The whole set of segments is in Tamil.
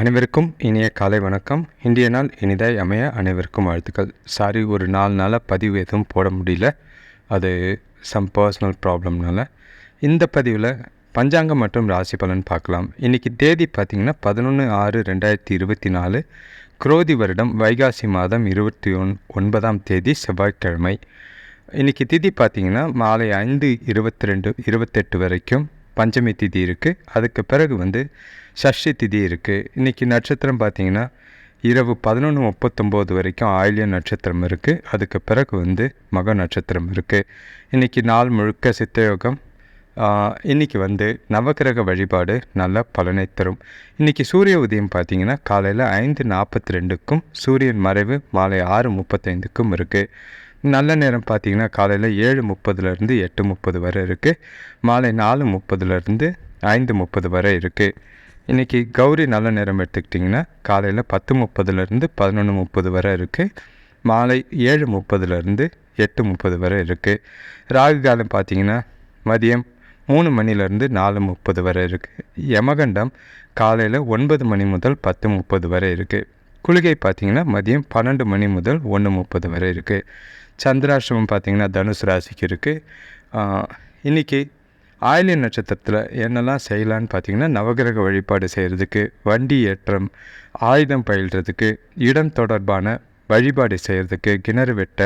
அனைவருக்கும் இனிய காலை வணக்கம். இந்திய நாள் இனிதாய் அமைய அனைவருக்கும் வாழ்த்துக்கள். சாரி ஒரு நாலு நாளாக பதிவு எதுவும் போட முடியல. அது சம் பர்சனல் ப்ராப்ளம்னால இந்த பதிவில் பஞ்சாங்கம் மற்றும் ராசி பலன் பார்க்கலாம். இன்றைக்கி தேதி பார்த்திங்கன்னா பதினொன்று ஆறு ரெண்டாயிரத்தி இருபத்தி நாலு. குரோதி வருடம் வைகாசி மாதம் இருபத்தி ஒன் ஒன்பதாம் தேதி செவ்வாய்க்கிழமை. இன்றைக்கி திதி பார்த்திங்கன்னா மாலை ஐந்து இருபத்தி ரெண்டு இருபத்தெட்டு வரைக்கும். பஞ்சமி திதி இருக்குது அதுக்கு பிறகு வந்து சஷ்டி திதி இருக்குது இன்றைக்கி நட்சத்திரம் பார்த்திங்கன்னா இரவு பதினொன்று முப்பத்தொம்போது வரைக்கும் ஆயில்ய நட்சத்திரம் இருக்குது அதுக்கு பிறகு வந்து மக நட்சத்திரம் இருக்குது இன்றைக்கி நாள் முழுக்க சித்தயோகம். இன்றைக்கி வந்து நவகிரக வழிபாடு நல்ல பலனை தரும். இன்றைக்கி சூரிய உதயம் பார்த்திங்கன்னா காலையில் ஐந்து நாற்பத்தி ரெண்டுக்கும் சூரியன் மறைவு மாலை ஆறு முப்பத்தைந்துக்கும் இருக்குது நல்ல நேரம் பார்த்திங்கன்னா காலையில் ஏழு முப்பதுலேருந்து எட்டு முப்பது வரை இருக்குது மாலை நாலு முப்பதுலேருந்து ஐந்து முப்பது வரை இருக்குது இன்றைக்கி கௌரி நல்ல நேரம் எடுத்துக்கிட்டிங்கன்னா காலையில் பத்து முப்பதுலேருந்து பதினொன்று முப்பது வரை இருக்குது மாலை ஏழு முப்பதுலேருந்து எட்டு முப்பது வரை இருக்குது ராகு காலம் பார்த்திங்கன்னா மதியம் மூணு மணிலேருந்து நாலு முப்பது வரை இருக்குது யமகண்டம் காலையில் ஒன்பது மணி முதல் பத்து முப்பது வரை இருக்குது குளிகை பார்த்திங்கன்னா மதியம் பன்னெண்டு மணி முதல் ஒன்று முப்பது வரை இருக்குது சந்திராஷ்டமம் பார்த்திங்கன்னா தனுசு ராசிக்கு இருக்குது இன்றைக்கி ஆயிலிய நட்சத்திரத்தில் என்னெல்லாம் செய்யலான்னு பார்த்திங்கன்னா நவகிரக வழிபாடு செய்கிறதுக்கு வண்டி ஏற்றம் ஆயுதம் பயில்றதுக்கு இடம் தொடர்பான வழிபாடு செய்கிறதுக்கு கிணறு வெட்ட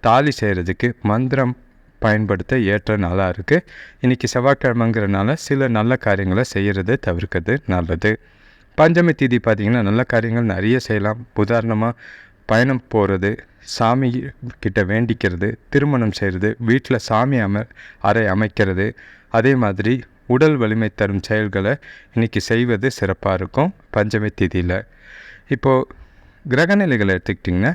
தாலி செய்கிறதுக்கு மந்திரம் பயன்படுத்த ஏற்ற நாளாக இருக்குது இன்றைக்கி செவ்வாய்க்கிழமைங்கிறனால சில நல்ல காரியங்களை செய்கிறது தவிர்க்கிறது நல்லது. பஞ்சமி தீதி பார்த்திங்கன்னா நல்ல காரியங்கள் நிறைய செய்யலாம். உதாரணமாக பயணம் போகிறது சாமி கிட்ட வேண்டிக்கிறது திருமணம் செய்கிறது வீட்டில் சாமி அம அறை அமைக்கிறது அதே மாதிரி உடல் வலிமை தரும் செயல்களை இன்றைக்கி செய்வது சிறப்பாக இருக்கும் பஞ்சமி திதியில். இப்போது கிரகநிலைகளை எடுத்துக்கிட்டிங்கன்னா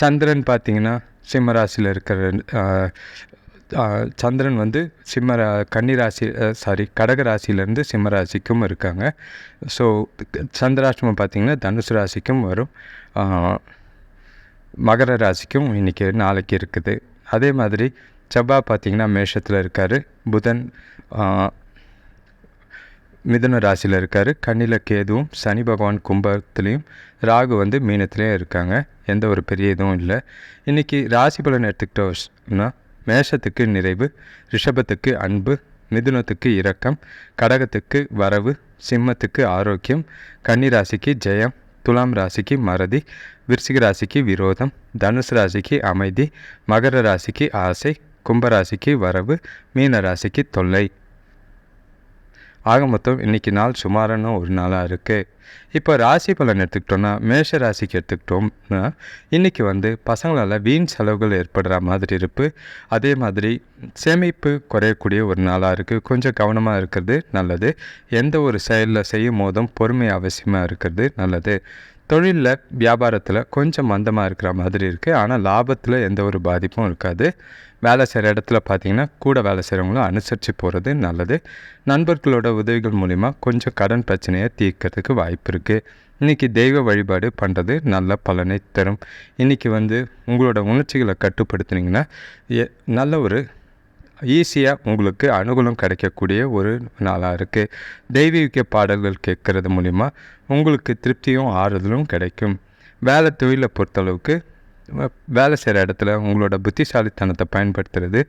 சந்திரன் பார்த்திங்கன்னா சிம்மராசியில் இருக்கிற சந்திரன் வந்து சிம்ம கன்னிராசி சாரி கடக ராசியிலேருந்து சிம்ம ராசிக்கும் இருக்காங்க. ஸோ சந்திராஷ்டமம் பார்த்திங்கன்னா தனுசு ராசிக்கும் வரும். மகர ராசிக்கும் இன்றைக்கி நாளைக்கு இருக்குது. அதே மாதிரி செவ்வாய் பார்த்திங்கன்னா மேஷத்தில் இருக்கார். புதன் மிதுன ராசியில் இருக்கார். கண்ணில் கேதுவும் சனி பகவான் கும்பத்துலேயும் ராகு வந்து மீனத்துலேயும் இருக்காங்க. எந்த ஒரு பெரிய இதுவும் இல்லை. இன்றைக்கி ராசி பலன் எடுத்துக்கிட்டோம்னா மேஷத்துக்கு நிறைவு ரிஷபத்துக்கு அன்பு மிதுனத்துக்கு இரக்கம் கடகத்துக்கு வரவு சிம்மத்துக்கு ஆரோக்கியம் கன்னிராசிக்கு ஜெயம் துலாம் ராசிக்கு மறதி விருச்சிக ராசிக்கு விரோதம் தனுசு ராசிக்கு அமைதி மகர ராசிக்கு ஆசை கும்பராசிக்கு வரவு மீன ராசிக்கு தொல்லை. ஆக மொத்தம் இன்றைக்கி நாள் சுமாரான ஒரு நாளாக இருக்குது இப்போ ராசி பலன் எடுத்துக்கிட்டோன்னா மேஷ ராசிக்கு எடுத்துக்கிட்டோம்னா இன்றைக்கி வந்து பசங்களால் வீண் செலவுகள் ஏற்படுற மாதிரி இருப்பு. அதே மாதிரி சேமிப்பு குறையக்கூடிய ஒரு நாளாக இருக்குது கொஞ்சம் கவனமாக இருக்கிறது நல்லது. எந்த ஒரு செயலில் செய்யும் போதும் பொறுமை அவசியமாக இருக்கிறது நல்லது. தொழிலில் வியாபாரத்தில் கொஞ்சம் மந்தமாக இருக்கிற மாதிரி இருக்குது ஆனால் லாபத்தில் எந்த ஒரு பாதிப்பும் இருக்காது. வேலை செய்கிற இடத்துல பார்த்தீங்கன்னா கூட வேலை செய்கிறவங்களும் அனுசரித்து போகிறது நல்லது. நண்பர்களோட உதவிகள் மூலிமா கொஞ்சம் கடன் பிரச்சனையை தீர்க்கறதுக்கு வாய்ப்பு இருக்குது இன்றைக்கி தெய்வ வழிபாடு பண்ணுறது நல்ல பலனை தரும். இன்றைக்கி வந்து உங்களோட உணர்ச்சிகளை கட்டுப்படுத்துனீங்கன்னா நல்ல ஒரு ஈஸியாக உங்களுக்கு அனுகூலம் கிடைக்கக்கூடிய ஒரு நாளாக இருக்குது தெய்வீக பாடல்கள் கேட்குறது மூலிமா உங்களுக்கு திருப்தியும் ஆறுதலும் கிடைக்கும். வேலை தொழிலை பொறுத்தளவுக்கு வேலை செய்கிற இடத்துல உங்களோட புத்திசாலித்தனத்தை பயன்படுத்துறது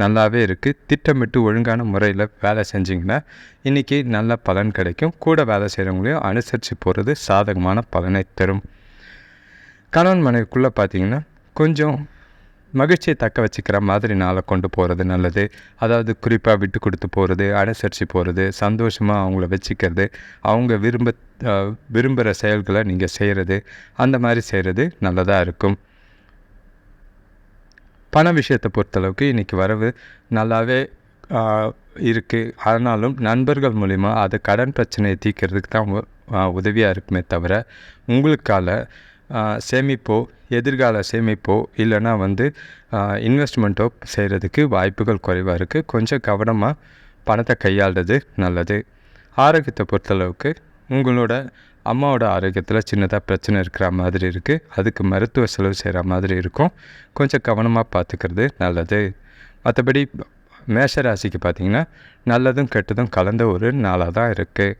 நல்லாவே இருக்குது திட்டமிட்டு ஒழுங்கான முறையில் வேலை செஞ்சிங்கன்னா இன்றைக்கி நல்ல பலன் கிடைக்கும். கூட வேலை செய்கிறவங்களையும் அனுசரித்து போகிறது சாதகமான பலனை தரும். கணவன் மனைவிக்குள்ளே பார்த்தீங்கன்னா கொஞ்சம் மகிழ்ச்சியை தக்க வச்சுக்கிற மாதிரி நாளை கொண்டு போகிறது நல்லது. அதாவது குறிப்பாக விட்டு கொடுத்து போகிறது அனுசரித்து போகிறது சந்தோஷமாக அவங்கள வச்சுக்கிறது அவங்க விரும்ப விரும்புகிற செயல்களை நீங்கள் செய்கிறது அந்த மாதிரி செய்கிறது நல்லதாக இருக்கும். பண விஷயத்தை பொறுத்தளவுக்கு இன்றைக்கி வரவு நல்லாவே இருக்குது ஆனாலும் நண்பர்கள் மூலிமா அது கடன் பிரச்சனையை தீர்க்கிறதுக்கு தான் உதவியாக இருக்குமே தவிர உங்களுக்கால சேமிப்போ எதிர்கால சேமிப்போ இல்லைனா வந்து இன்வெஸ்ட்மெண்ட்டோ செய்கிறதுக்கு வாய்ப்புகள் குறைவாக இருக்குது கொஞ்சம் கவனமாக பணத்தை கையாளுறது நல்லது. ஆரோக்கியத்தை பொறுத்தளவுக்கு உங்களோட அம்மாவோட ஆரோக்கியத்தில் சின்னதாக பிரச்சனை இருக்கிற மாதிரி இருக்குது அதுக்கு மருத்துவ செலவு செய்கிற மாதிரி இருக்கும். கொஞ்சம் கவனமாக பார்த்துக்கிறது நல்லது. மற்றபடி மேஷ ராசிக்கு பார்த்திங்கன்னா நல்லதும் கெட்டதும் கலந்த ஒரு நாளாக தான் இருக்குது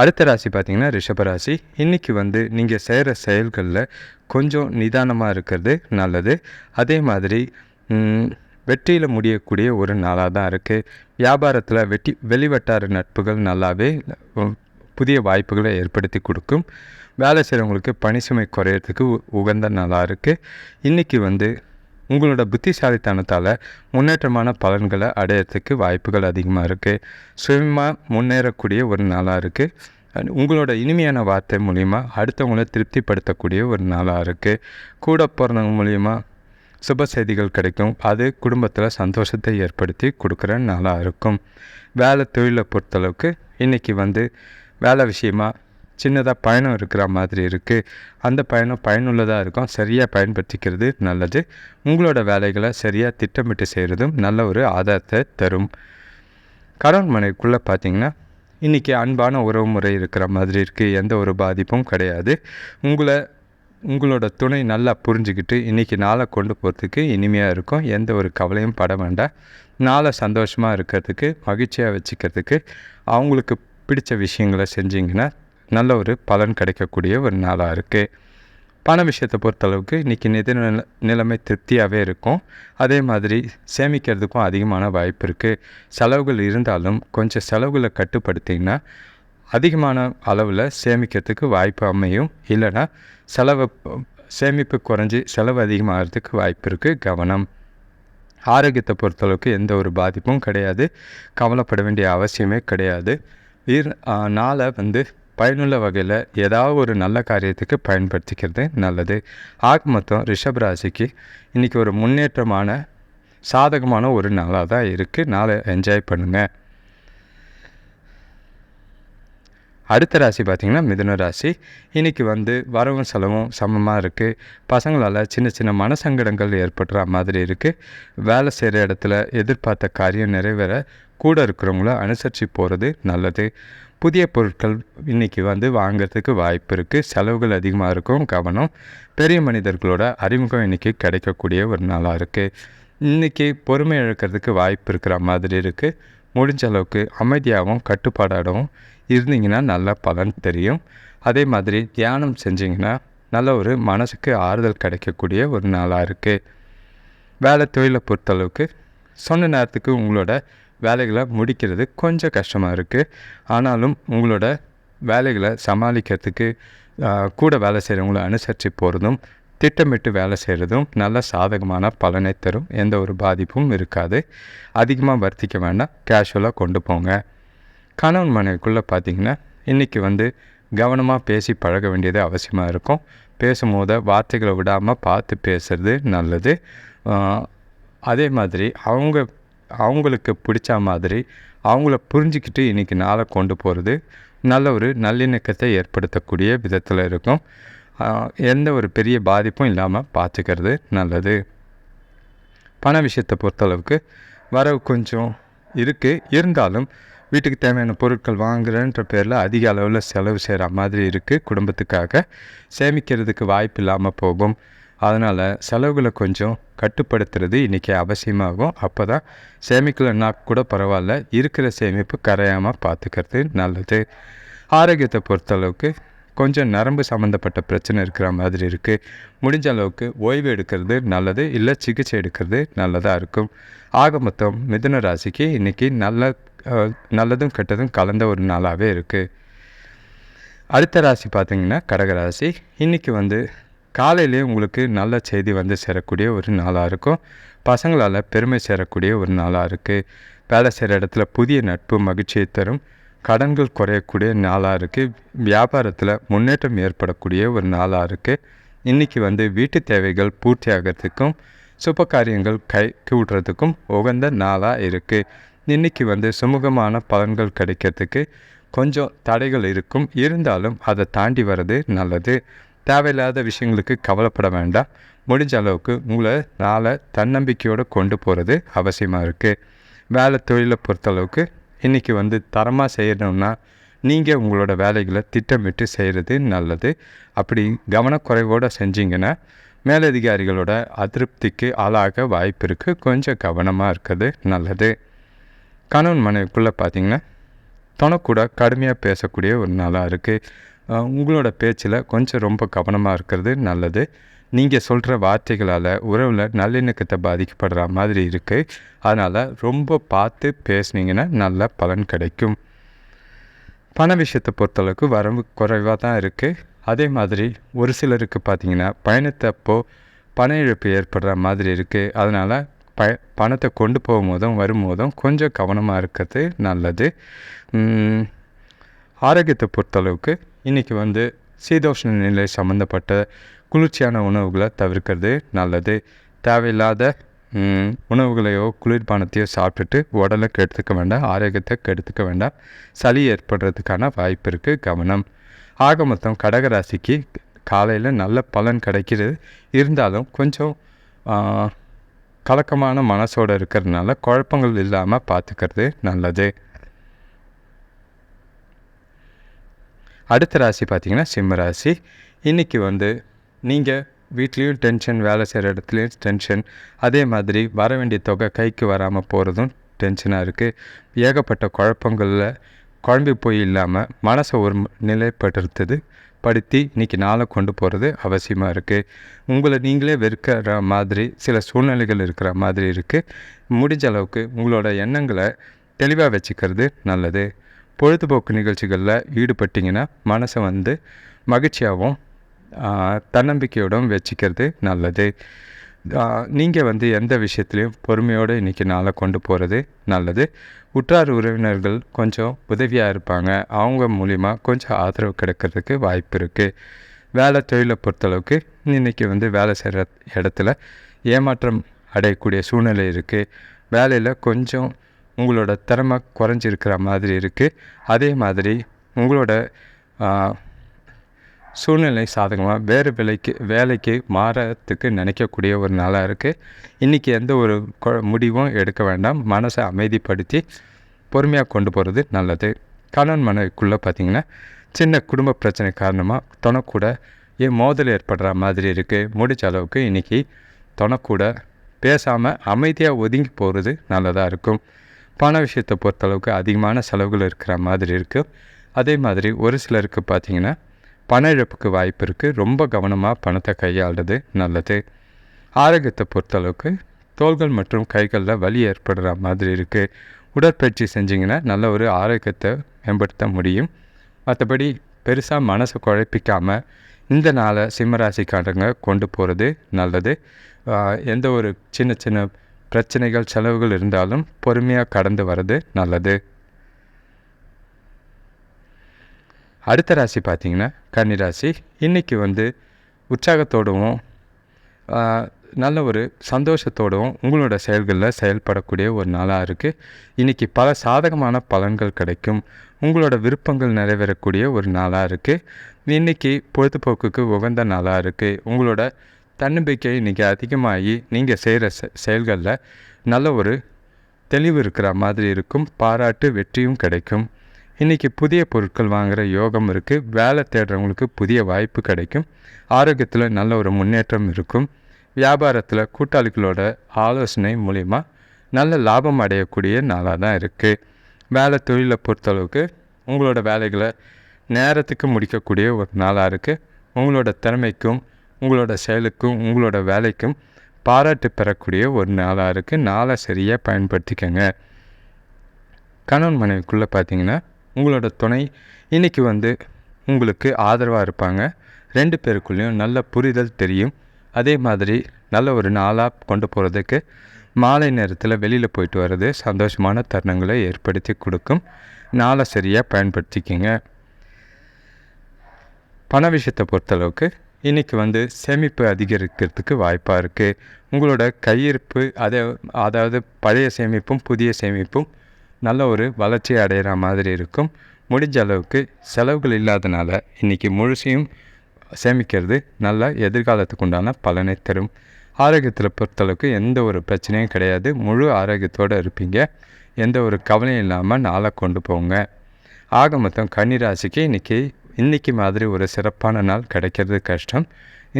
அடுத்த ராசி பார்த்திங்கன்னா ரிஷபராசி இன்றைக்கி வந்து நீங்கள் செய்கிற செயல்களில் கொஞ்சம் நிதானமாக இருக்கிறது நல்லது. அதே மாதிரி வெற்றியில் முடியக்கூடிய ஒரு நாளாக தான் இருக்குது வியாபாரத்தில் வெட்டி வெளிவட்டார நட்புகள் நல்லாவே புதிய வாய்ப்புகளை ஏற்படுத்தி கொடுக்கும். வேலை செய்கிறவங்களுக்கு பணி சுமை குறையிறதுக்கு உகந்த நாளாக இருக்குது இன்றைக்கி வந்து உங்களோட புத்திசாலித்தனத்தால் முன்னேற்றமான பலன்களை அடையிறதுக்கு வாய்ப்புகள் அதிகமாக இருக்குது சுயமாக முன்னேறக்கூடிய ஒரு நாளாக இருக்குது உங்களோட இனிமையான வார்த்தை மூலிமா அடுத்தவங்களை திருப்திப்படுத்தக்கூடிய ஒரு நாளாக இருக்குது கூட பிறந்தவங்க மூலிமா சுப செய்திகள் கிடைக்கும். அது குடும்பத்தில் சந்தோஷத்தை ஏற்படுத்தி கொடுக்குற நாளாக இருக்கும். வேலை தொழிலை பொறுத்தளவுக்கு இன்றைக்கி வந்து வேலை விஷயமா சின்னதாக பயணம் இருக்கிற மாதிரி இருக்குது அந்த பயணம் பயனுள்ளதாக இருக்கும். சரியாக பயன்படுத்திக்கிறது நல்லது. உங்களோட வேலைகளை சரியாக திட்டமிட்டு செய்கிறதும் நல்ல ஒரு ஆதாரத்தை தரும். கடன் மனைக்குள்ளே பார்த்திங்கன்னா இன்றைக்கி அன்பான உறவு முறை இருக்கிற மாதிரி இருக்குது எந்த ஒரு பாதிப்பும் கிடையாது. உங்களை உங்களோட துணை நல்லா புரிஞ்சுக்கிட்டு இன்றைக்கி நாளை கொண்டு போகிறதுக்கு இனிமையாக இருக்கும். எந்த ஒரு கவலையும் பட வேண்டாம். நாளை சந்தோஷமாக இருக்கிறதுக்கு மகிழ்ச்சியாக வச்சுக்கிறதுக்கு அவங்களுக்கு பிடிச்ச விஷயங்களை செஞ்சிங்கன்னா நல்ல ஒரு பலன் கிடைக்கக்கூடிய ஒரு நாளாக இருக்குது பண விஷயத்தை பொறுத்தளவுக்கு இன்றைக்கி நிதி நில நிலைமை திருப்தியாகவே இருக்கும். அதே மாதிரி சேமிக்கிறதுக்கும் அதிகமான வாய்ப்பு இருக்குது செலவுகள் இருந்தாலும் கொஞ்சம் செலவுகளை கட்டுப்படுத்திங்கன்னா அதிகமான அளவில் சேமிக்கிறதுக்கு வாய்ப்பு அமையும். இல்லைன்னா செலவு சேமிப்பு குறைஞ்சி செலவு அதிகமாகிறதுக்கு வாய்ப்பு இருக்குது கவனம். ஆரோக்கியத்தை பொறுத்தளவுக்கு எந்த ஒரு பாதிப்பும் கிடையாது. கவலைப்பட வேண்டிய அவசியமே கிடையாது. வீர் நாளை வந்து பயனுள்ள வகையில் ஏதாவது ஒரு நல்ல காரியத்துக்கு பயன்படுத்திக்கிறது நல்லது. ஆக மொத்தம் ரிஷப் ராசிக்கு இன்றைக்கி ஒரு முன்னேற்றமான சாதகமான ஒரு நாளாக தான் இருக்குது நாளை என்ஜாய் பண்ணுங்கள் அடுத்த ராசி பார்த்திங்கன்னா மிதுன ராசி. இன்றைக்கி வந்து வரவும் செலவும் சமமாக இருக்குது பசங்களால் சின்ன சின்ன மனசங்கடங்கள் ஏற்படுற மாதிரி இருக்குது வேலை செய்கிற இடத்துல எதிர்பார்த்த காரியம் நிறைவேற கூட இருக்கிறவங்கள அனுசரித்து போகிறது நல்லது. புதிய பொருட்கள் இன்றைக்கி வந்து வாங்கிறதுக்கு வாய்ப்பு இருக்குது செலவுகள் அதிகமாக இருக்கும் கவனம். பெரிய மனிதர்களோட அறிமுகம் இன்றைக்கி கிடைக்கக்கூடிய ஒரு நாளாக இருக்குது இன்றைக்கி பொறுமை இழக்கிறதுக்கு வாய்ப்பு இருக்கிற மாதிரி இருக்குது முடிஞ்ச அளவுக்கு அமைதியாகவும் கட்டுப்பாடாகவும் இருந்தீங்கன்னா நல்ல பலன் தெரியும். அதே மாதிரி தியானம் செஞ்சிங்கன்னா நல்ல ஒரு மனசுக்கு ஆறுதல் கிடைக்கக்கூடிய ஒரு நாளாக இருக்குது வேலை தொழிலை பொறுத்தளவுக்கு சொன்ன நேரத்துக்கு உங்களோட வேலைகளை முடிக்கிறது கொஞ்சம் கஷ்டமாக இருக்குது ஆனாலும் உங்களோட வேலைகளை சமாளிக்கிறதுக்கு கூட வேலை செய்கிறவங்கள அனுசரித்து போகிறதும் திட்டமிட்டு வேலை செய்கிறதும் நல்ல சாதகமான பலனை தரும். எந்த ஒரு பாதிப்பும் இருக்காது. அதிகமாக வர்த்திக்க வேண்டாம் கேஷுவலாக கொண்டு போங்க. கணவன் மனைவிக்குள்ளே பார்த்திங்கன்னா இன்றைக்கி வந்து கவனமாக பேசி பழக வேண்டியது அவசியமாக இருக்கும். பேசும்போது வார்த்தைகளை விடாமல் பார்த்து பேசுகிறது நல்லது. அதே மாதிரி அவங்க அவங்களுக்கு பிடிச்ச மாதிரி அவங்கள புரிஞ்சிக்கிட்டு இன்றைக்கி நாளை கொண்டு போகிறது நல்ல ஒரு நல்லிணக்கத்தை ஏற்படுத்தக்கூடிய விதத்தில் இருக்கும். எந்த ஒரு பெரிய பாதிப்பும் இல்லாமல் பார்த்துக்கிறது நல்லது. பண விஷயத்தை பொறுத்தளவுக்கு வரவு கொஞ்சம் இருக்குது இருந்தாலும் வீட்டுக்கு தேவையான பொருட்கள் வாங்குறேன்ற பேரில் அதிக அளவில் செலவு செய்கிற மாதிரி இருக்குது குடும்பத்துக்காக. சேமிக்கிறதுக்கு வாய்ப்பு இல்லாமல் போகும். அதனால் செலவுகளை கொஞ்சம் கட்டுப்படுத்துறது இன்றைக்கி அவசியமாகும். அப்போ தான் சேமிக்கலைன்னா கூட பரவாயில்ல. இருக்கிற சேமிப்பு கரையாமல் பார்த்துக்கிறது நல்லது. ஆரோக்கியத்தை பொறுத்தளவுக்கு கொஞ்சம் நரம்பு சம்மந்தப்பட்ட பிரச்சனை இருக்கிற மாதிரி இருக்குது முடிஞ்ச அளவுக்கு ஓய்வு எடுக்கிறது நல்லது. இல்லை சிகிச்சை எடுக்கிறது நல்லதாக இருக்கும். ஆக மொத்தம் மிதுன ராசிக்கு இன்றைக்கி நல்ல நல்லதும் கெட்டதும் கலந்த ஒரு நாளாகவே இருக்குது அடுத்த ராசி பார்த்திங்கன்னா கடகராசி இன்றைக்கி வந்து காலையிலே உங்களுக்கு நல்ல செய்தி வந்து சேரக்கூடிய ஒரு நாளாக இருக்கும் பசங்களால் பெருமை சேரக்கூடிய ஒரு நாளாக இருக்குது வேலை செய்கிற இடத்துல புதிய நட்பு மகிழ்ச்சியை தரும். கடன்கள் குறையக்கூடிய நாளாக இருக்குது வியாபாரத்தில் முன்னேற்றம் ஏற்படக்கூடிய ஒரு நாளாக இருக்குது இன்றைக்கி வந்து வீட்டு தேவைகள் பூர்த்தி ஆகிறதுக்கும் சுப காரியங்கள் கை கூட்டுறதுக்கும் உகந்த நாளாக இருக்குது இன்றைக்கி வந்து சுமூகமான பலன்கள் கிடைக்கிறதுக்கு கொஞ்சம் தடைகள் இருக்கும். இருந்தாலும் அதை தாண்டி வர்றது நல்லது. தேவையில்லாத விஷயங்களுக்கு கவலைப்பட வேண்டாம். முடிஞ்ச அளவுக்கு உங்களை நாளை தன்னம்பிக்கையோடு கொண்டு போகிறது அவசியமாக இருக்குது வேலை தொழிலை பொறுத்தளவுக்கு இன்றைக்கி வந்து தரமாக செய்யணும்னா நீங்கள் உங்களோட வேலைகளை திட்டமிட்டு செய்கிறது நல்லது. அப்படி கவனக்குறைவோடு செஞ்சிங்கன்னா மேலதிகாரிகளோட அதிருப்திக்கு ஆளாக வாய்ப்பு இருக்குது கொஞ்சம் கவனமாக இருக்கிறது நல்லது. கணவன் மனைவிக்குள்ளே பார்த்திங்கன்னா தனக்கூட கடுமையாக பேசக்கூடிய ஒரு நாளாக இருக்குது உங்களோட பேச்சில் கொஞ்சம் ரொம்ப கவனமாக இருக்கிறது நல்லது. நீங்கள் சொல்கிற வார்த்தைகளால் உறவில் நல்லிணக்கத்தை பாதிக்கப்படுற மாதிரி இருக்குது அதனால் ரொம்ப பார்த்து பேசுனீங்கன்னா நல்ல பலன் கிடைக்கும். பண விஷயத்தை பொறுத்தளவுக்கு வரவு குறைவாக தான் இருக்குது அதே மாதிரி ஒரு சிலருக்கு பார்த்திங்கன்னா பயணத்தப்போ பண இழப்பு ஏற்படுற மாதிரி இருக்குது அதனால் ப பணத்தை கொண்டு போகும்போதும் வரும்போதும் கொஞ்சம் கவனமாக இருக்கிறது நல்லது. ஆரோக்கியத்தை பொறுத்தளவுக்கு இன்றைக்கி வந்து சீதோஷ்ண நிலை சம்மந்தப்பட்ட குளிர்ச்சியான உணவுகளை தவிர்க்கிறது நல்லது. தேவையில்லாத உணவுகளையோ குளிர்பானத்தையோ சாப்பிட்டுட்டு உடலை கெடுத்துக்க வேண்டாம் ஆரோக்கியத்தை கெடுத்துக்க வேண்டாம். சளி ஏற்படுறதுக்கான வாய்ப்பு இருக்குது கவனம். ஆக மொத்தம் கடகராசிக்கு காலையில் நல்ல பலன் கிடைக்கிறது. இருந்தாலும் கொஞ்சம் கலக்கமான மனசோடு இருக்கிறதுனால குழப்பங்கள் இல்லாமல் பார்த்துக்கிறது நல்லது. அடுத்த ராசி பார்த்திங்கன்னா சிம்ம ராசி. இன்றைக்கி வந்து நீங்கள் வீட்லேயும் டென்ஷன் வேலை செய்கிற இடத்துலையும் டென்ஷன் அதே மாதிரி வர வேண்டிய தொகை கைக்கு வராமல் போகிறதும் டென்ஷனாக இருக்குது ஏகப்பட்ட குழப்பங்களில் குழம்பி போய் இல்லாமல் மனசை ஒரு நிலைப்படுத்துறது படுத்தி இன்றைக்கி நாளை கொண்டு போகிறது அவசியமாக இருக்குது உங்களை நீங்களே வெறுக்கிற மாதிரி சில சூழ்நிலைகள் இருக்கிற மாதிரி இருக்குது முடிஞ்ச அளவுக்கு உங்களோட எண்ணங்களை தெளிவாக வச்சுக்கிறது நல்லது. பொழுதுபோக்கு நிகழ்ச்சிகளில் ஈடுபட்டிங்கன்னா மனசை வந்து மகிழ்ச்சியாகவும் தன்னம்பிக்கையோடும் வச்சுக்கிறது நல்லது. நீங்கள் வந்து எந்த விஷயத்துலையும் பொறுமையோடு இன்றைக்கி நாளை கொண்டு போகிறது நல்லது. உற்றார் உறவினர்கள் கொஞ்சம் உதவியாக இருப்பாங்க. அவங்க மூலிமா கொஞ்சம் ஆதரவு கிடைக்கிறதுக்கு வாய்ப்பு இருக்குது வேலை தொழிலை பொறுத்தளவுக்கு இன்றைக்கி வந்து வேலை செய்கிற இடத்துல ஏமாற்றம் அடையக்கூடிய சூழ்நிலை இருக்குது வேலையில் கொஞ்சம் உங்களோட திறமை குறைஞ்சிருக்கிற மாதிரி இருக்குது அதே மாதிரி உங்களோட சூழ்நிலை சாதகமாக வேறு விலைக்கு வேலைக்கு மாறத்துக்கு நினைக்கக்கூடிய ஒரு நாளாக இருக்குது இன்றைக்கி எந்த ஒரு முடிவும் எடுக்க வேண்டாம். மனசை அமைதிப்படுத்தி பொறுமையாக கொண்டு போகிறது நல்லது. கணவன் மனைவிக்குள்ளே பார்த்திங்கன்னா சின்ன குடும்ப பிரச்சனை காரணமாக தொணக்கூட ஏன் மோதல் ஏற்படுற மாதிரி இருக்குது முடிச்ச அளவுக்கு இன்றைக்கி தொணக்கூட பேசாமல் அமைதியாக ஒதுங்கி போகிறது நல்லதாக இருக்கும். பண விஷயத்தை பொறுத்தளவுக்கு அதிகமான செலவுகள் இருக்கிற மாதிரி இருக்குது அதே மாதிரி ஒரு சிலருக்கு பார்த்திங்கன்னா பண இழப்புக்கு வாய்ப்பு இருக்குது ரொம்ப கவனமாக பணத்தை கையாளுறது நல்லது. ஆரோக்கியத்தை பொறுத்தளவுக்கு தோள்கள் மற்றும் கைகளில் வலி ஏற்படுற மாதிரி இருக்குது உடற்பயிற்சி செஞ்சிங்கன்னா நல்ல ஒரு ஆரோக்கியத்தை மேம்படுத்த முடியும். மற்றபடி பெருசாக மனசை குழப்பிக்காமல் இந்த நாளை சிம்மராசிக்காரங்க கொண்டு போகிறது நல்லது. எந்த ஒரு சின்ன சின்ன பிரச்சனைகள் செலவுகள் இருந்தாலும் பொறுமையாக கடந்து வர்றது நல்லது. அடுத்த ராசி பார்த்திங்கன்னா கன்னிராசி. இன்றைக்கி வந்து உற்சாகத்தோடவும் நல்ல ஒரு சந்தோஷத்தோடவும் உங்களோட செயல்களில் செயல்படக்கூடிய ஒரு நாளாக இருக்குது இன்றைக்கி பல சாதகமான பலன்கள் கிடைக்கும். உங்களோட விருப்பங்கள் நிறைவேறக்கூடிய ஒரு நாளாக இருக்குது இன்றைக்கி பொழுதுபோக்குக்கு உகந்த நாளாக இருக்குது உங்களோட தன்னம்பிக்கை இன்றைக்கி அதிகமாகி நீங்கள் செய்கிற செயல்களில் நல்ல ஒரு தெளிவு இருக்கிற மாதிரி இருக்கும். பாராட்டு வெற்றியும் கிடைக்கும். இன்றைக்கி புதிய பொருட்கள் வாங்குகிற யோகம் இருக்குது வேலை தேடுறவங்களுக்கு புதிய வாய்ப்பு கிடைக்கும். ஆரோக்கியத்தில் நல்ல ஒரு முன்னேற்றம் இருக்கும். வியாபாரத்தில் கூட்டாளிகளோட ஆலோசனை மூலிமா நல்ல லாபம் அடையக்கூடிய நாளாக தான் இருக்குது வேலை தொழிலை பொறுத்தளவுக்கு உங்களோட வேலைகளை நேரத்துக்கு முடிக்கக்கூடிய ஒரு நாளாக இருக்குது உங்களோட திறமைக்கும் உங்களோட செயலுக்கும் உங்களோட வேலைக்கும் பாராட்டு பெறக்கூடிய ஒரு நாளாக இருக்குது நாளை சரியாக பயன்படுத்திக்கங்க. கணவன் மனைவிக்குள்ளே பார்த்தீங்கன்னா உங்களோட துணை இன்றைக்கி வந்து உங்களுக்கு ஆதரவாக இருப்பாங்க. ரெண்டு பேருக்குள்ளேயும் நல்ல புரிதல் தெரியும். அதே மாதிரி நல்ல ஒரு நாளாக கொண்டு போகிறதுக்கு மாலை நேரத்தில் வெளியில் போயிட்டு வர்றது சந்தோஷமான தருணங்களை ஏற்படுத்தி கொடுக்கும். நாளை சரியாக பயன்படுத்திக்கிங்க. பண விஷயத்தை பொறுத்தளவுக்கு இன்றைக்கி வந்து சேமிப்பு அதிகரிக்கிறதுக்கு வாய்ப்பாக இருக்குது உங்களோட கையிருப்பு அதை அதாவது பழைய சேமிப்பும் புதிய சேமிப்பும் நல்ல ஒரு வளர்ச்சி அடைகிற மாதிரி இருக்கும். முடிஞ்ச அளவுக்கு செலவுகள் இல்லாதனால இன்றைக்கி முழுசையும் சேமிக்கிறது நல்ல எதிர்காலத்துக்கு உண்டான பலனை தரும். ஆரோக்கியத்தில் பொறுத்தளவுக்கு எந்த ஒரு பிரச்சனையும் கிடையாது. முழு ஆரோக்கியத்தோடு இருப்பீங்க. எந்த ஒரு கவலையும் இல்லாமல் நாளை கொண்டு போங்க. ஆக மொத்தம் கன்னிராசிக்கு இன்றைக்கி இன்றைக்கி மாதிரி ஒரு சிறப்பான நாள் கிடைக்கிறது கஷ்டம்.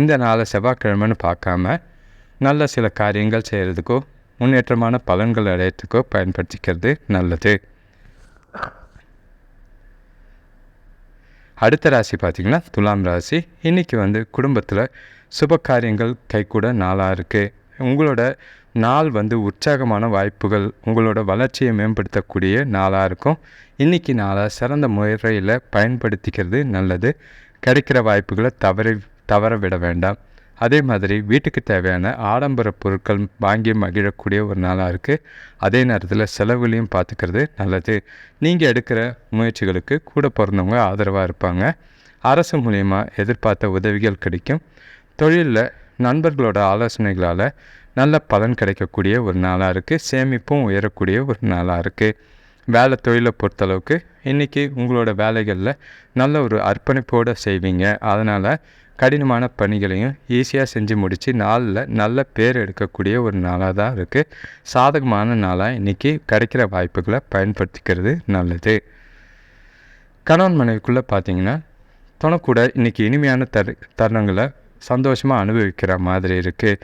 இந்த நாளை செவ்வாய்க்கிழமைன்னு பார்க்காம நல்ல சில காரியங்கள் செய்கிறதுக்கோ முன்னேற்றமான பலன்கள் அடையத்துக்கோ பயன்படுத்திக்கிறது நல்லது. அடுத்த ராசி பார்த்திங்கன்னா துலாம் ராசி. இன்றைக்கி வந்து குடும்பத்தில் சுப காரியங்கள் கைக்கூட நாளாக இருக்குது உங்களோட நாள் வந்து உற்சாகமான வாய்ப்புகள் உங்களோட வளர்ச்சியை மேம்படுத்தக்கூடிய நாளாக இருக்கும். இன்றைக்கி நாளாக சிறந்த முறையில் பயன்படுத்திக்கிறது நல்லது. கிடைக்கிற வாய்ப்புகளை தவறி தவற விட வேண்டாம். அதே மாதிரி வீட்டுக்கு தேவையான ஆடம்பர பொருட்கள் வாங்கி மகிழக்கூடிய ஒரு நாளாக இருக்குது அதே நேரத்தில் செலவுலையும் பார்த்துக்கிறது நல்லது. நீங்கள் எடுக்கிற முயற்சிகளுக்கு கூட பிறந்தவங்க ஆதரவாக இருப்பாங்க. அரசு மூலயமா எதிர்பார்த்த உதவிகள் கிடைக்கும். தொழிலில் நண்பர்களோட ஆலோசனைகளால் நல்ல பலன் கிடைக்கக்கூடிய ஒரு நாளாக இருக்குது சேமிப்பும் உயரக்கூடிய ஒரு நாளாக இருக்குது வேலை தொழிலை பொறுத்தளவுக்கு இன்றைக்கி உங்களோட வேலைகளில் நல்ல ஒரு அர்ப்பணிப்போடு செய்வீங்க. அதனால் கடினமான பணிகளையும் ஈஸியாக செஞ்சு முடித்து நாளில் நல்ல பேர் எடுக்கக்கூடிய ஒரு நாளாக தான் இருக்குது சாதகமான நாளாக இன்றைக்கி கிடைக்கிற வாய்ப்புகளை பயன்படுத்திக்கிறது நல்லது. கணவன் மனைவிக்குள்ளே பார்த்தீங்கன்னா துணக்கூட இன்றைக்கி இனிமையான தரு தருணங்களை சந்தோஷமாக அனுபவிக்கிற மாதிரி இருக்குது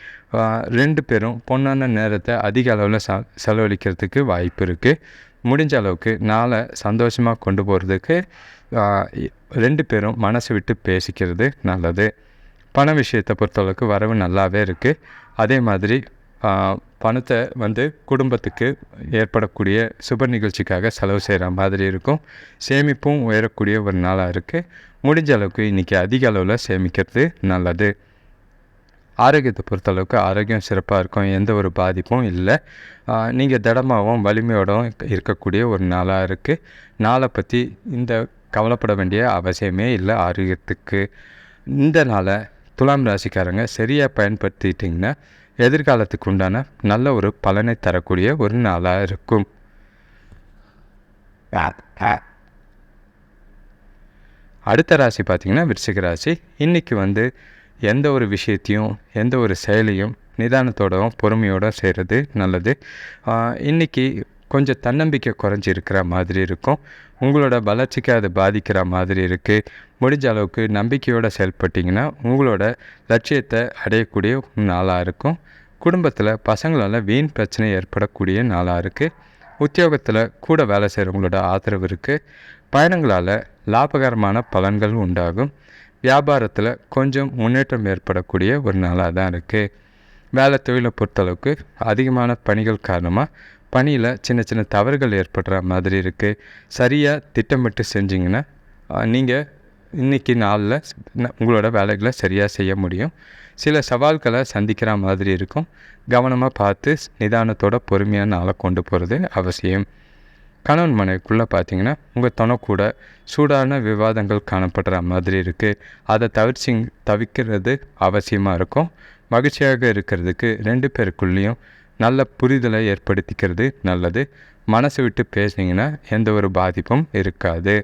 ரெண்டு பேரும் பொண்ணான நேரத்தை அதிக அளவில் ச செலவழிக்கிறதுக்கு வாய்ப்பு இருக்குது முடிஞ்ச அளவுக்கு நாளை சந்தோஷமாக கொண்டு போகிறதுக்கு ரெண்டு பேரும் மனசு விட்டு பேசிக்கிறது நல்லது. பண விஷயத்தை பொறுத்தளவுக்கு வரவு நல்லாவே இருக்குது அதே மாதிரி பணத்தை வந்து குடும்பத்துக்கு ஏற்படக்கூடிய சுப நிகழ்ச்சிக்காக செலவு செய்கிற மாதிரி இருக்கும். சேமிப்பும் உயரக்கூடிய ஒரு நாளாக இருக்குது முடிஞ்ச அளவுக்கு இன்றைக்கி அதிக அளவில் சேமிக்கிறது நல்லது. ஆரோக்கியத்தை பொறுத்தளவுக்கு ஆரோக்கியம் சிறப்பாக இருக்கும். எந்த ஒரு பாதிப்பும் இல்லை. நீங்கள் திடமாகவும் வலிமையோடவும் இருக்கக்கூடிய ஒரு நாளாக இருக்குது நாளை பற்றி இந்த கவலைப்பட வேண்டிய அவசியமே இல்லை. ஆரோக்கியத்துக்கு இந்த நாளை துலாம் ராசிக்காரங்க சரியாக பயன்படுத்திட்டிங்கன்னா எதிர்காலத்துக்கு உண்டான நல்ல ஒரு பலனை தரக்கூடிய ஒரு நாளாக இருக்கும். அடுத்த ராசி பார்த்திங்கன்னா விருச்சிக ராசி. இன்றைக்கி வந்து எந்த ஒரு விஷயத்தையும் எந்த ஒரு செயலையும் நிதானத்தோடவும் பொறுமையோடு செய்கிறது நல்லது. இன்றைக்கி கொஞ்சம் தன்னம்பிக்கை குறைஞ்சி இருக்கிற மாதிரி இருக்கும். உங்களோட வளர்ச்சிக்கு அது பாதிக்கிற மாதிரி இருக்குது முடிஞ்ச அளவுக்கு நம்பிக்கையோடு செயல்பட்டிங்கன்னா உங்களோட லட்சியத்தை அடையக்கூடிய நாளாக இருக்கும். குடும்பத்தில் பசங்களால் வீண் பிரச்சனை ஏற்படக்கூடிய நாளாக இருக்குது உத்தியோகத்தில் கூட வேலை செய்கிறவங்களோட ஆதரவு இருக்குது பயணங்களால் லாபகரமான பலன்கள் உண்டாகும். வியாபாரத்தில் கொஞ்சம் முன்னேற்றம் ஏற்படக்கூடிய ஒரு நாளாக தான் இருக்குது வேலை தொழிலை பொறுத்தளவுக்கு அதிகமான பணிகள் காரணமாக பணியில் சின்ன சின்ன தவறுகள் ஏற்படுற மாதிரி இருக்குது சரியாக திட்டமிட்டு செஞ்சிங்கன்னா நீங்கள் இன்றைக்கி நாளில் உங்களோட வேலைகளை சரியாக செய்ய முடியும். சில சவால்களை சந்திக்கிற மாதிரி இருக்கும். கவனமாக பார்த்து நிதானத்தோட பொறுமையான நாளை கொண்டு போகிறது அவசியம். கணவன் மனைவிக்குள்ளே பார்த்தீங்கன்னா உங்கள் துணை கூட சூடான விவாதங்கள் காணப்படுற மாதிரி இருக்குது அதை தவிர்ச்சி தவிர்க்கிறது அவசியமாக இருக்கும். மகிழ்ச்சியாக இருக்கிறதுக்கு ரெண்டு பேருக்குள்ளேயும் நல்ல புரிதலை ஏற்படுத்திக்கிறது நல்லது. மனசு விட்டு பேசுனீங்கன்னா எந்த ஒரு பாதிப்பும் இருக்காது.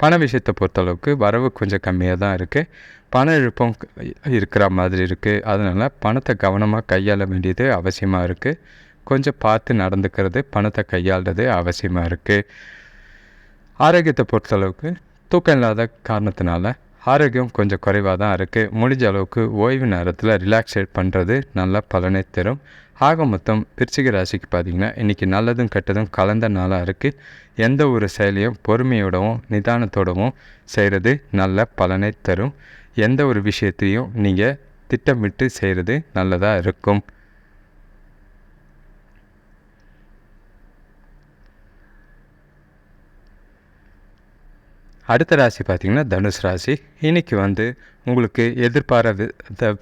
பண விஷயத்தை பொறுத்தளவுக்கு வரவு கொஞ்சம் கம்மியாக தான் இருக்குது பண இழுப்பம் இருக்கிற மாதிரி இருக்குது அதனால் பணத்தை கவனமாக கையாள வேண்டியது அவசியமாக இருக்குது கொஞ்சம் பார்த்து நடந்துக்கிறது பணத்தை கையாளுறது அவசியமாக இருக்குது ஆரோக்கியத்தை பொறுத்தளவுக்கு தூக்கம் இல்லாத காரணத்தினால ஆரோக்கியம் கொஞ்சம் குறைவாக தான் இருக்குது முடிஞ்ச அளவுக்கு ஓய்வு நேரத்தில் ரிலாக்ஸேட் பண்ணுறது நல்ல பலனை தரும். ஆக மொத்தம் பிரிச்சிக ராசிக்கு பார்த்திங்கன்னா இன்றைக்கி நல்லதும் கெட்டதும் கலந்த நாளாக இருக்குது எந்த ஒரு செயலையும் பொறுமையோடவும் நிதானத்தோடவும் செய்கிறது நல்ல பலனை தரும். எந்த ஒரு விஷயத்தையும் நீங்கள் திட்டமிட்டு செய்கிறது நல்லதாக இருக்கும். அடுத்த ராசி பார்த்திங்கன்னா தனுஷ் ராசி. இன்றைக்கி வந்து உங்களுக்கு எதிர்பார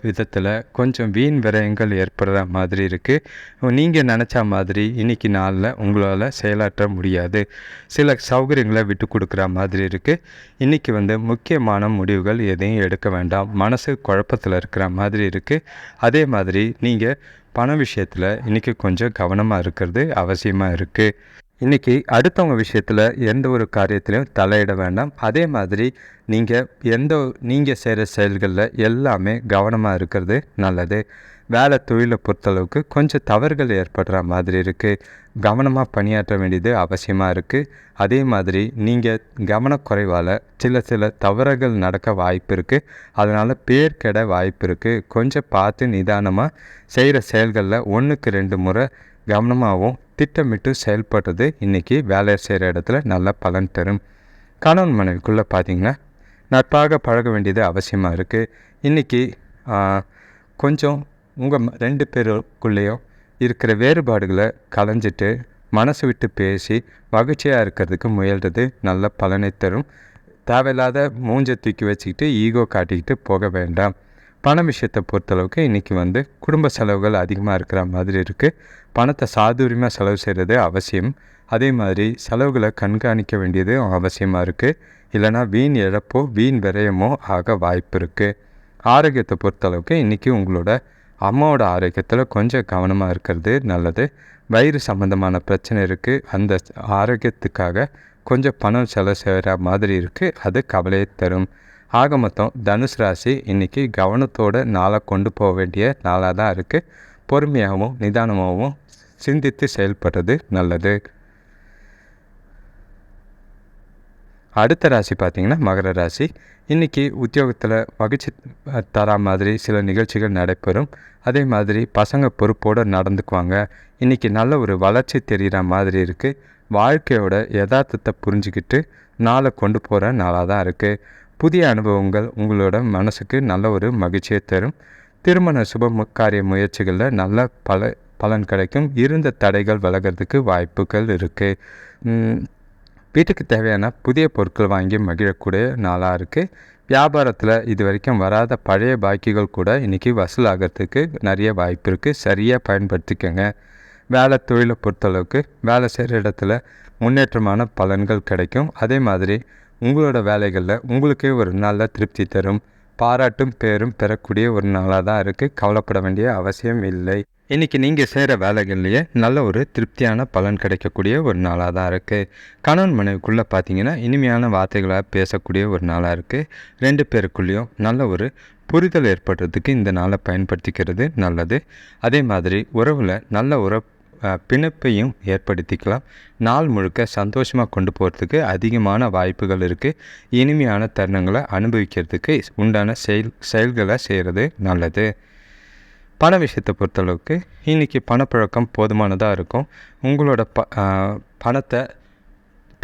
விதத்தில் கொஞ்சம் வீண் விரயங்கள் ஏற்படுற மாதிரி இருக்குது நீங்கள் நினச்ச மாதிரி இன்றைக்கி நாளில் உங்களால் செயலாற்ற முடியாது. சில சௌகரியங்களை விட்டு கொடுக்குற மாதிரி இருக்குது இன்றைக்கி வந்து முக்கியமான முடிவுகள் எதையும் எடுக்க வேண்டாம். மனசு குழப்பத்தில் இருக்கிற மாதிரி இருக்குது அதே மாதிரி நீங்கள் பண விஷயத்தில் இன்றைக்கி கொஞ்சம் கவனமாக இருக்கிறது அவசியமாக இருக்குது இன்றைக்கி அடுத்தவங்க விஷயத்தில் எந்த ஒரு காரியத்திலையும் தலையிட வேண்டாம். அதே மாதிரி நீங்கள் எந்த நீங்கள் செய்கிற செயல்களில் எல்லாமே கவனமாக இருக்கிறது நல்லது. வேலை தொழிலை பொறுத்தளவுக்கு கொஞ்சம் தவறுகள் ஏற்படுற மாதிரி இருக்குது கவனமாக பணியாற்ற வேண்டியது அவசியமாக இருக்குது அதே மாதிரி நீங்கள் கவனக்குறைவால் சில சில தவறுகள் நடக்க வாய்ப்பு இருக்குது அதனால் பேர் கெட வாய்ப்பு இருக்குது கொஞ்சம் பார்த்து நிதானமாக செய்கிற செயல்களில் ஒன்றுக்கு ரெண்டு முறை கவனமாகவும் திட்டமிட்டு செயல்படுறது இன்றைக்கி வேலை செய்கிற இடத்துல நல்ல பலன் தரும். கணவன் மனைவிக்குள்ளே பார்த்தீங்கன்னா நட்பாக பழக வேண்டியது அவசியமாக இருக்குது இன்றைக்கி கொஞ்சம் உங்கள் ரெண்டு பேருக்குள்ளேயோ இருக்கிற வேறுபாடுகளை கலைஞ்சிட்டு மனசு விட்டு பேசி மகிழ்ச்சியாக இருக்கிறதுக்கு முயல்றது நல்ல பலனை தரும். தேவையில்லாத மூஞ்சை தூக்கி வச்சுக்கிட்டு ஈகோ காட்டிக்கிட்டு போக வேண்டாம். பண விஷயத்தை பொறுத்தளவுக்கு இன்றைக்கி வந்து குடும்ப செலவுகள் அதிகமாக இருக்கிற மாதிரி இருக்குது பணத்தை சாதுரியமாக செலவு செய்கிறது அவசியம். அதே மாதிரி செலவுகளை கண்காணிக்க வேண்டியது அவசியமாக இருக்குது இல்லைனா வீண் இழப்போ வீண் விரயமோ ஆக வாய்ப்பு இருக்குது ஆரோக்கியத்தை பொறுத்தளவுக்கு இன்றைக்கி உங்களோட அம்மாவோட ஆரோக்கியத்தில் கொஞ்சம் கவனமாக இருக்கிறது நல்லது. வயிறு சம்மந்தமான பிரச்சனை இருக்குது அந்த ஆரோக்கியத்துக்காக கொஞ்சம் பணம் செலவு செய்கிற மாதிரி இருக்குது அது கவலையை தரும். ஆக மொத்தம் தனுஷ் ராசி இன்றைக்கி கவனத்தோடு நாளை கொண்டு போக வேண்டிய நாளாக தான் இருக்குது பொறுமையாகவும் நிதானமாகவும் சிந்தித்து செயல்படுறது நல்லது. அடுத்த ராசி பார்த்திங்கன்னா மகர ராசி. இன்றைக்கி உத்தியோகத்தில் மகிழ்ச்சி தரா மாதிரி சில நிகழ்ச்சிகள் நடைபெறும். அதே மாதிரி பசங்க பொறுப்போடு நடந்துக்குவாங்க. இன்றைக்கி நல்ல ஒரு வளர்ச்சி தெரிகிற மாதிரி இருக்குது வாழ்க்கையோட யதார்த்தத்தை புரிஞ்சுக்கிட்டு நாளை கொண்டு போகிற நாளாக தான் இருக்குது புதிய அனுபவங்கள் உங்களோட மனசுக்கு நல்ல ஒரு மகிழ்ச்சியை தரும். திருமண சுப காரிய முயற்சிகளில் நல்ல பல பலன் கிடைக்கும். இருந்த தடைகள் விலகிறதுக்கு வாய்ப்புகள் இருக்குது வீட்டுக்கு தேவையான புதிய பொருட்கள் வாங்கி மகிழக்கூடிய நாளாக இருக்குது வியாபாரத்தில் இது வரைக்கும் வராத பழைய பாக்கிகள் கூட இன்றைக்கி வசூலாகிறதுக்கு நிறைய வாய்ப்பு இருக்குது சரியாக பயன்படுத்திக்கோங்க. வேலை தொழிலை பொறுத்தளவுக்கு வேலை செய்கிற இடத்துல முன்னேற்றமான பலன்கள் கிடைக்கும். அதே மாதிரி உங்களோட வேலைகளில் உங்களுக்கே ஒரு நல்ல திருப்தி தரும். பாராட்டும் பேரும் பெறக்கூடிய ஒரு நாளாக தான் இருக்குது கவலைப்பட வேண்டிய அவசியம் இல்லை. இன்றைக்கி நீங்கள் செய்கிற வேலைகள்லேயே நல்ல ஒரு திருப்தியான பலன் கிடைக்கக்கூடிய ஒரு நாளாக தான் இருக்குது கணவன் மனைவிக்குள்ளே பார்த்தீங்கன்னா இனிமையான வார்த்தைகளாக பேசக்கூடிய ஒரு நாளாக இருக்குது ரெண்டு பேருக்குள்ளேயும் நல்ல ஒரு புரிதல் ஏற்படுறதுக்கு இந்த நாளை பயன்படுத்திக்கிறது நல்லது. அதே மாதிரி உறவில் நல்ல உறவு பிணைப்பையும் ஏற்படுத்திக்கலாம். நாள் முழுக்க சந்தோஷமாக கொண்டு போகிறதுக்கு அதிகமான வாய்ப்புகள் இருக்குது இனிமையான தருணங்களை அனுபவிக்கிறதுக்கு உண்டான செயல் செயல்களை செய்கிறது நல்லது. பண விஷயத்தை பொறுத்தளவுக்கு இன்றைக்கி பணப்பழக்கம் போதுமானதாக இருக்கும். உங்களோட ப பணத்தை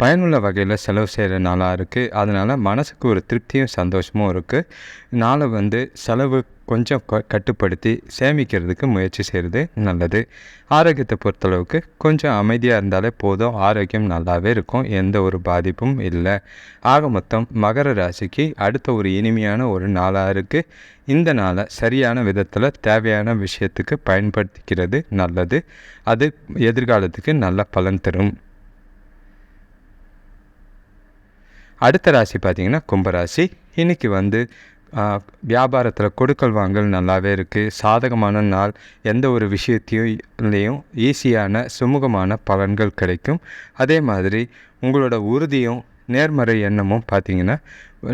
பயனுள்ள வகையில் செலவு செய்கிற நாளாக இருக்குது அதனால் மனசுக்கு ஒரு திருப்தியும் சந்தோஷமும் இருக்குது நாளை வந்து செலவு கொஞ்சம் க கட்டுப்படுத்தி சேமிக்கிறதுக்கு முயற்சி செய்கிறது நல்லது. ஆரோக்கியத்தை பொறுத்தளவுக்கு கொஞ்சம் அமைதியாக இருந்தாலே போதும். ஆரோக்கியம் நல்லாவே இருக்கும். எந்த ஒரு பாதிப்பும் இல்லை. ஆக மொத்தம் மகர ராசிக்கு அடுத்த ஒரு இனிமையான ஒரு நாளாக இருக்குது இந்த நாளை சரியான விதத்தில் தேவையான விஷயத்துக்கு பயன்படுத்திக்கிறது நல்லது. அது எதிர்காலத்துக்கு நல்ல பலன் தரும். அடுத்த ராசி பார்த்திங்கன்னா கும்பராசி. இன்றைக்கி வந்து வியாபாரத்தில் கொடுக்கல் வாங்கல் நல்லாவே இருக்குது சாதகமான நாள். எந்த ஒரு விஷயத்தையும் ஈஸியான சுமூகமான பலன்கள் கிடைக்கும். அதே மாதிரி உங்களோட உறுதியும் நேர்மறை எண்ணமும் பார்த்திங்கன்னா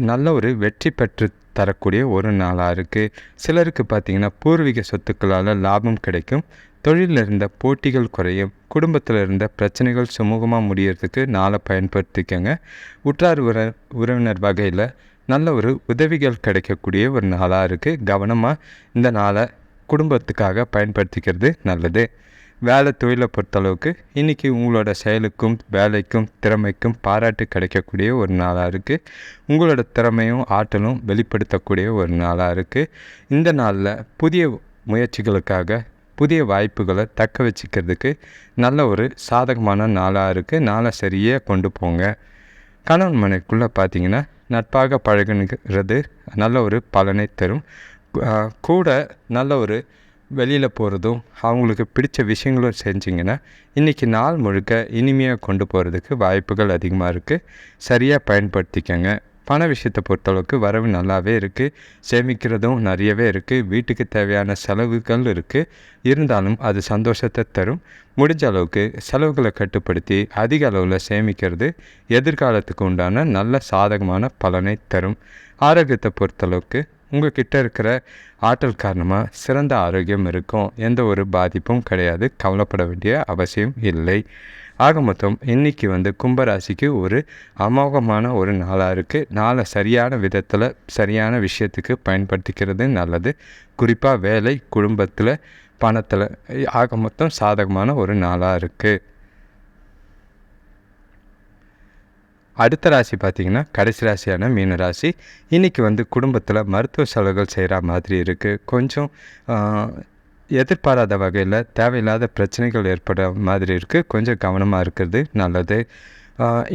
நல்ல ஒரு வெற்றி பெற்று தரக்கூடிய ஒரு நாளாக இருக்குது சிலருக்கு பார்த்திங்கன்னா பூர்வீக சொத்துக்களால் லாபம் கிடைக்கும். தொழிலில் இருந்த போட்டிகள் குறையும் குடும்பத்தில் இருந்த பிரச்சனைகள் சுமூகமாக முடியறதுக்கு நாளை பயன்படுத்திக்கங்க. உற்றார் உற உறவினர் வகையில் நல்ல ஒரு உதவிகள் கிடைக்கக்கூடிய ஒரு நாளாக இருக்குது கவனமாக இந்த நாளை குடும்பத்துக்காக பயன்படுத்திக்கிறது நல்லது. வேலை தொழிலை பொறுத்தளவுக்கு இன்றைக்கி உங்களோட செயலுக்கும் வேலைக்கும் திறமைக்கும் பாராட்டு கிடைக்கக்கூடிய ஒரு நாளாக இருக்குது உங்களோட திறமையும் ஆற்றலும் வெளிப்படுத்தக்கூடிய ஒரு நாளாக இருக்குது இந்த நாளில் புதிய முயற்சிகளுக்காக புதிய வாய்ப்புகளை தக்க வச்சுக்கிறதுக்கு நல்ல ஒரு சாதகமான நாளாக இருக்குது நாளை சரியாக கொண்டு போங்க. கணவன் மனைக்குள்ளே பார்த்தீங்கன்னா நட்பாக பழகுங்கிறது நல்ல ஒரு பலனை தரும். கூட நல்ல ஒரு வெளியில் போகிறதும் அவங்களுக்கு பிடிச்ச விஷயங்களும் செஞ்சிங்கன்னா இன்றைக்கி நாள் முழுக்க இனிமையாக கொண்டு போகிறதுக்கு வாய்ப்புகள் அதிகமாக இருக்குது சரியாக பயன்படுத்திக்கங்க. பண விஷயத்தை பொறுத்தளவுக்கு வரவு நல்லாவே இருக்குது சேமிக்கிறதும் நிறையவே இருக்குது வீட்டுக்கு தேவையான செலவுகள் இருக்குது இருந்தாலும் அது சந்தோஷத்தை தரும். முடிஞ்ச அளவுக்கு செலவுகளை கட்டுப்படுத்தி அதிக அளவில் சேமிக்கிறது எதிர்காலத்துக்கு உண்டான நல்ல சாதகமான பலனை தரும். ஆரோக்கியத்தை பொறுத்தளவுக்கு உங்கள் கிட்ட இருக்கிற ஆற்றல் காரணமாக சிறந்த ஆரோக்கியம் இருக்கும். எந்த ஒரு பாதிப்பும் கிடையாது. கவலைப்பட வேண்டிய அவசியம் இல்லை. ஆக மொத்தம் இன்றைக்கி வந்து கும்பராசிக்கு ஒரு அமோகமான ஒரு நாளாக இருக்குது நாளை சரியான விதத்தில் சரியான விஷயத்துக்கு பயன்படுத்திக்கிறது நல்லது. குறிப்பாக வேலை குடும்பத்தில் பணத்தில் ஆக மொத்தம் சாதகமான ஒரு நாளாக இருக்குது அடுத்த ராசி பார்த்திங்கன்னா கடைசி ராசியான மீன ராசி. இன்றைக்கி வந்து குடும்பத்தில் மருத்துவ செலவுகள் செய்கிற மாதிரி இருக்குது கொஞ்சம் எதிர்பாராத வகையில் தேவையில்லாத பிரச்சனைகள் ஏற்பட மாதிரி இருக்குது கொஞ்சம் கவனமாக இருக்கிறது நல்லது.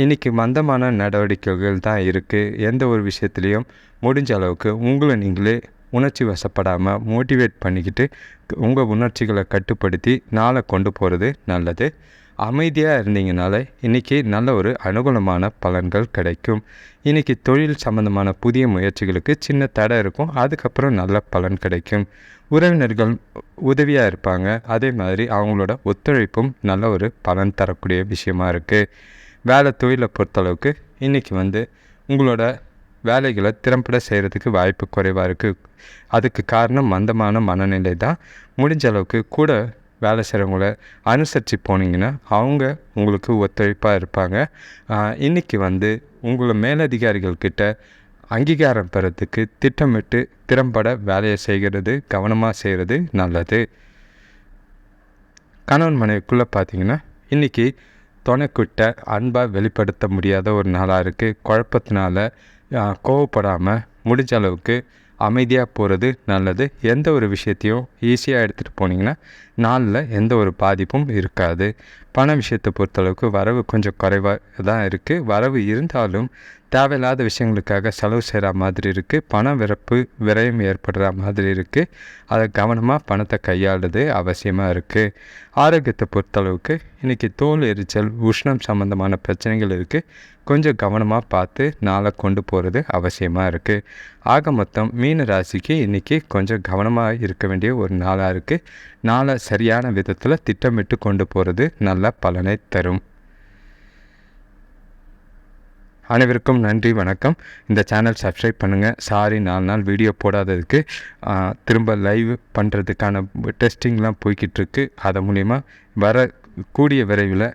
இன்றைக்கி மந்தமான நடவடிக்கைகள் தான் இருக்குது எந்த ஒரு விஷயத்துலேயும் முடிஞ்ச அளவுக்கு உங்களை நீங்களே உணர்ச்சி வசப்படாமல் மோட்டிவேட் பண்ணிக்கிட்டு உங்கள் உணர்ச்சிகளை கட்டுப்படுத்தி நாளை கொண்டு போகிறது நல்லது. அமைதியாக இருந்தீங்கனால இன்றைக்கி நல்ல ஒரு அனுகூலமான பலன்கள் கிடைக்கும். இன்றைக்கி தொழில் சம்மந்தமான புதிய முயற்சிகளுக்கு சின்ன தடை இருக்கும். அதுக்கப்புறம் நல்ல பலன் கிடைக்கும். உறவினர்கள் உதவியாக இருப்பாங்க. அதே மாதிரி அவங்களோட ஒத்துழைப்பும் நல்ல ஒரு பலன் தரக்கூடிய விஷயமா இருக்குது வேலை தொழிலை பொறுத்தளவுக்கு இன்றைக்கி வந்து உங்களோட வேலைகளை திறம்பட செய்கிறதுக்கு வாய்ப்பு குறைவாக இருக்குது அதுக்கு காரணம் மந்தமான மனநிலை தான். முடிஞ்ச அளவுக்கு கூட வேலை செய்கிறவங்கள அனுசரித்து போனீங்கன்னா அவங்க உங்களுக்கு ஒத்துழைப்பாக இருப்பாங்க. இன்றைக்கி வந்து உங்களை மேலதிகாரிகள்கிட்ட அங்கீகாரம் பெறத்துக்கு திட்டமிட்டு திறம்பட வேலையை செய்கிறது கவனமாக செய்கிறது நல்லது. கணவன் மனைவிக்குள்ளே பார்த்தீங்கன்னா இன்றைக்கி துணைக்கிட்ட அன்பாக வெளிப்படுத்த முடியாத ஒரு நாளாக இருக்குது குழப்பத்தினால கோவப்படாமல் முடிஞ்ச அளவுக்கு அமைதியாக போகிறது நல்லது. எந்த ஒரு விஷயத்தையும் ஈஸியாக எடுத்துகிட்டு போனீங்கன்னா நாளில் எந்த ஒரு பாதிப்பும் இருக்காது. பண விஷயத்தை பொறுத்தளவுக்கு வரவு கொஞ்சம் குறைவாக தான் இருக்குது வரவு இருந்தாலும் தேவையில்லாத விஷயங்களுக்காக செலவு செய்கிற மாதிரி இருக்குது பண விறப்பு விரயம் ஏற்படுற மாதிரி இருக்குது அதை கவனமாக பணத்தை கையாளுறது அவசியமாக இருக்குது ஆரோக்கியத்தை பொறுத்தளவுக்கு இன்றைக்கி தோல் எரிச்சல் உஷ்ணம் சம்மந்தமான பிரச்சனைகள் இருக்குது கொஞ்சம் கவனமாக பார்த்து நாளை கொண்டு போகிறது அவசியமாக இருக்குது ஆக மொத்தம் மீன ராசிக்கு இன்றைக்கி கொஞ்சம் கவனமாக இருக்க வேண்டிய ஒரு நாளாக இருக்குது நாளை சரியான விதத்தில் திட்டமிட்டு கொண்டு போகிறது நல்ல பலனை தரும். அனைவருக்கும் நன்றி வணக்கம். இந்த சேனல் சப்ஸ்கிரைப் பண்ணுங்கள் சாரி நாலு நாள் வீடியோ போடாததுக்கு திரும்ப லைவ் பண்ணுறதுக்கான டெஸ்டிங்லாம் போய்கிட்டு இருக்கு. அது மூலிமா வர கூடிய விரைவில்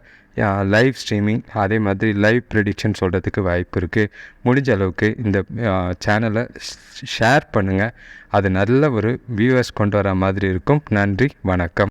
லைவ் ஸ்ட்ரீமிங் அதே மாதிரி லைவ் ப்ரெடிக்ஷன் சொல்கிறதுக்கு வாய்ப்பு இருக்குது முடிஞ்ச அளவுக்கு இந்த சேனலை ஷேர் பண்ணுங்கள் அது நல்ல ஒரு வியூவர்ஸ் கொண்டு வர மாதிரி இருக்கும். நன்றி வணக்கம்.